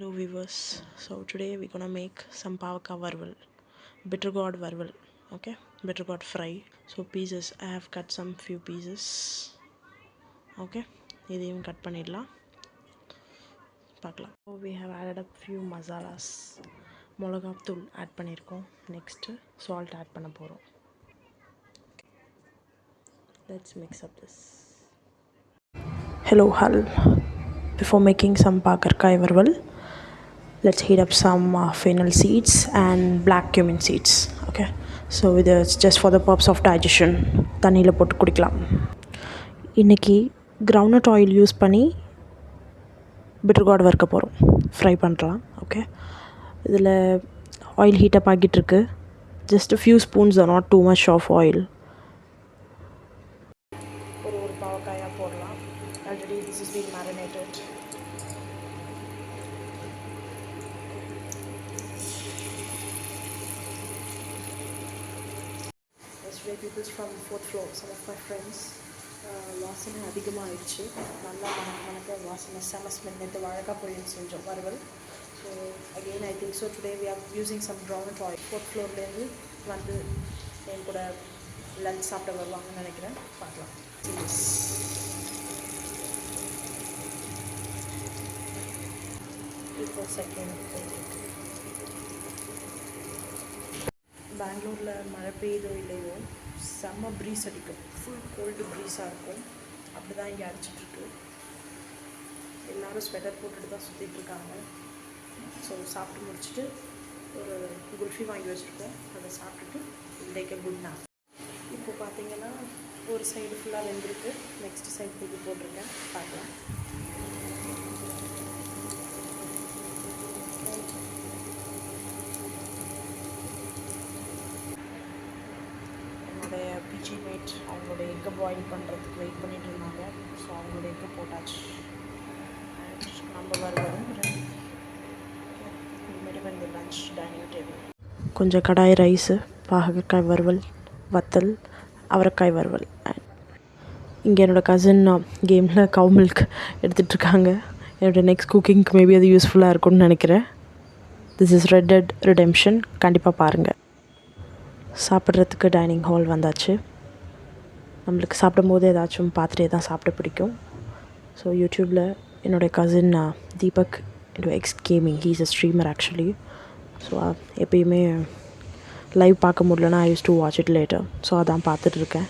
Hello viewers. So today we're gonna make some pavaka varval, bitter gourd varval. Okay, bitter gourd fry. So pieces. I have cut some few pieces. Okay, இதையும் cut பண்ணிடலாம் பார்க்கலாம் So we have added up few masalas மிளகாத்தூள் add பண்ணியிருக்கோம் next salt add பண்ண போகிறோம் let's mix up this Hello, Hal. Before making some pakarkai varval, let's heat up some uh, fennel seeds and black cumin seeds. Okay, so இது just for the purpose of digestion தண்ணியில் போட்டு குடிக்கலாம். இன்றைக்கி ground oil use பண்ணி bitter வறுக்க போகிறோம் fry பண்ணுறலாம் okay இதில் ஆயில் ஹீட்டப் ஆகிட்டுருக்கு. Just few spoons or not too much of oil ஒரு ஒரு பாவக்காயாக போடலாம். Already this is been marinated yesterday peoples from fourth floor some of my friends uh, வாசனை அதிகமாகிடுச்சு நல்லா மன மணக்க வாசனை செம ஸ்மெல் நேற்று வாழைக்காய் பொரியல் செஞ்சோம் வறுவல் so again I think so today we are using some ground oil fourth ஃப்ளோர்லேருந்து வந்து என் கூட லஞ்ச் சாப்பிட வருவாங்கன்னு நினைக்கிறேன். பார்க்கலாம். இப்போ செகண்ட் பெங்களூரில் மழை பெய்யுதோ இல்லையோ செம்ம ப்ரீஸ் அடிக்கும். ஃபுல் கோல்டு ப்ரீஸாக இருக்கும். அப்படி தான் இங்கே அடிச்சிட்ருக்கு. எல்லோரும் ஸ்வெட்டர் போட்டுட்டு தான் சுற்றிட்டுருக்காங்க ஸோ சாப்பிட்டு முடிச்சுட்டு ஒரு குல்ஃபி வாங்கி வச்சுருக்கோம். அதை சாப்பிட்டுட்டு இன்றைக்கு எ குட் இப்போ பார்த்தீங்கன்னா ஒரு சைடு ஃபுல்லாக வெந்திருக்கு. நெக்ஸ்ட் சைடு தூக்கி போட்டிருக்கேன். பார்க்கலாம். என்னுடைய பிஜி மேட் அவங்களோட எக்கை பாயில் பண்ணுறதுக்கு வெயிட் பண்ணிட்டு இருந்தாங்க. ஸோ அவங்களோட எக்கை போட்டாச்சு. நம்ம வருவது இனிமேட்டு வந்து லஞ்ச் டைனிங் டேபிள் கொஞ்சம் கடாய் ரைஸு பாகக்காய் வறுவல் வத்தல் அவரைக்காய் வறுவல். இங்கே என்னோடய கசின் கேமில் கவு மில்க் எடுத்துகிட்ருக்காங்க என்னோடய நெக்ஸ்ட் குக்கிங்க்கு மேபி அது யூஸ்ஃபுல்லாக இருக்கும்னு நினைக்கிறேன். This is Red Dead Redemption கண்டிப்பாக பாருங்கள் சாப்பிட்றதுக்கு டைனிங் ஹால் வந்தாச்சு. நம்மளுக்கு சாப்பிடும்போது ஏதாச்சும் பார்த்துட்டே தான் சாப்பிட பிடிக்கும். ஸோ யூடியூப்பில் என்னுடைய cousin Deepak Indo X gaming he's a streamer actually so எப்பயுமே லைவ் பார்க்க முடியலன்னா I use to watch it later so அதான் பார்த்துட்ருக்கேன்